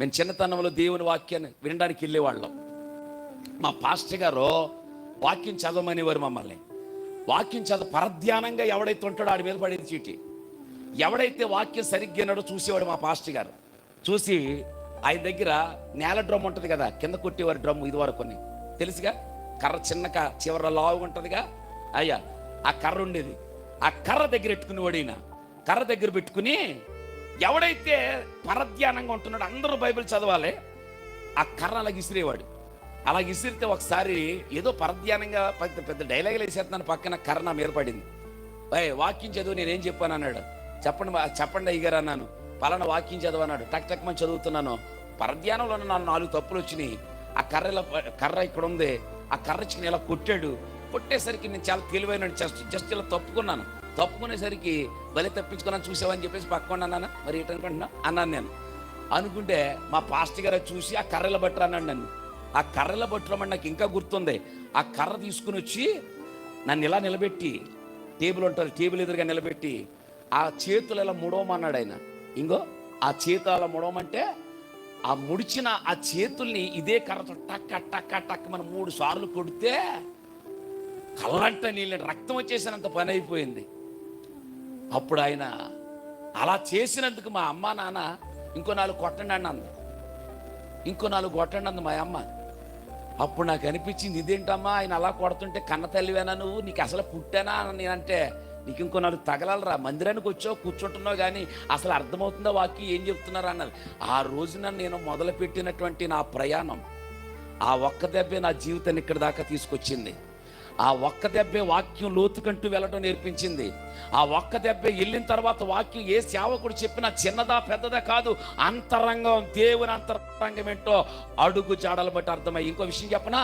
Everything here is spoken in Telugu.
మేము చిన్నతనంలో దేవుని వాక్యాన్ని వినడానికి వెళ్ళేవాళ్ళం. మా పాస్టర్ గారు వాక్యం చదవమనేవారు మమ్మల్ని. వాక్యం చదవ పరధ్యానంగా ఎవడైతే ఉంటాడో ఆడి మీద పడేది చీటి. ఎవడైతే వాక్యం సరిగ్గా ఉన్నాడో చూసేవాడు మా పాస్టర్ గారు. చూసి ఆయన దగ్గర నేల డ్రమ్ ఉంటుంది కదా కింద కొట్టేవారు డ్రమ్ ఇది వరకు తెలుసుగా? కర్ర చిన్నక చివర లావు ఉంటుందిగా? అయ్యా ఆ కర్ర ఉండేది. ఆ కర్ర దగ్గర పెట్టుకునేవాడు ఈయన. కర్ర దగ్గర పెట్టుకుని ఎవడైతే పరధ్యానంగా ఉంటున్నాడో అందరూ బైబిల్ చదవాలి ఆ కర్ర అలా విసిరేవాడు అలా విసిరితే ఒకసారి ఏదో పరధ్యానంగా పెద్ద పెద్ద డైలాగులు వేసేస్తున్నాను పక్కన కర్ర నా మీద పడింది. ఏయ్ వాక్యం చదువు నేనేం చెప్పాను అన్నాడు. చెప్పండి చెప్పండి అయ్యగారు అన్నాను. పలానా వాక్యం చదువు అన్నాడు. టక్ టక్ మని చదువుతున్నాను. పరధ్యానంలో నాకు నాలుగు తప్పులు వచ్చినాయి. ఆ కర్ర కర్ర ఇక్కడ ఉంది. ఆ కర్ర చిన్న ఇలా కొట్టాడు. కొట్టేసరికి నేను చాలా తెలివైన జస్ట్ జస్ట్ ఇలా తప్పుకున్నాను. తప్పుకునేసరికి బలి తప్పించుకున్నాను చూసావని చెప్పేసి పక్కకుండా అన్నాను మరి ఏంటనుకుంటున్నా అన్నాను నేను. అనుకుంటే మా పాస్టర్ గారు చూసి ఆ కర్రల బట్టరు అన్నాడు నన్ను. ఆ కర్రల బట్టరమని నాకు ఇంకా గుర్తుంది. ఆ కర్ర తీసుకుని వచ్చి నన్ను ఇలా నిలబెట్టి టేబుల్ ఉంటారు టేబుల్ ఎదురుగా నిలబెట్టి ఆ చేతులు ఇలా ముడవమన్నాడు ఆయన. ఇంకో ఆ చేతులు అలా ముడవమంటే ఆ ముడిచిన ఆ చేతుల్ని ఇదే కర్రతో టక్క టక్క టక్ మనం మూడు సార్లు కొడితే కళ్ళంట నీళ్ళ రక్తం వచ్చేసినంత పని అయిపోయింది. అప్పుడు ఆయన అలా చేసినందుకు మా అమ్మ నాన్న ఇంకో నాలుగు కొట్టండి అన్న అంది ఇంకో నాలుగు కొట్టండి అంది మా అమ్మ. అప్పుడు నాకు అనిపించింది ఇదేంటమ్మా ఆయన అలా కొడుతుంటే కన్న తల్లివేనా నువ్వు? నీకు అసలు పుట్టానా? అని నేనంటే నీకు ఇంకో నాలుగు తగలరా మందిరానికి వచ్చావు కూర్చుంటున్నావు కానీ అసలు అర్థమవుతుందా వాక్యం? ఏం చెప్తున్నారు? అన్నది. ఆ రోజున నేను మొదలుపెట్టినటువంటి నా ప్రయాణం ఆ ఒక్క దెబ్బే నా జీవితాన్ని ఇక్కడ దాకా తీసుకొచ్చింది. ఆ ఒక్క దెబ్బే వాక్యం లోతుకంటూ వెళ్ళడం నేర్పించింది. ఆ ఒక్క దెబ్బే వెళ్ళిన తర్వాత వాక్యం ఏ సేవకుడు చెప్పినా చిన్నదా పెద్దదా కాదు అంతరంగం దేవుని అంతరంగం ఏంటో అడుగు జాడలు బట్టి అర్థమై ఇంకో విషయం చెప్పనా?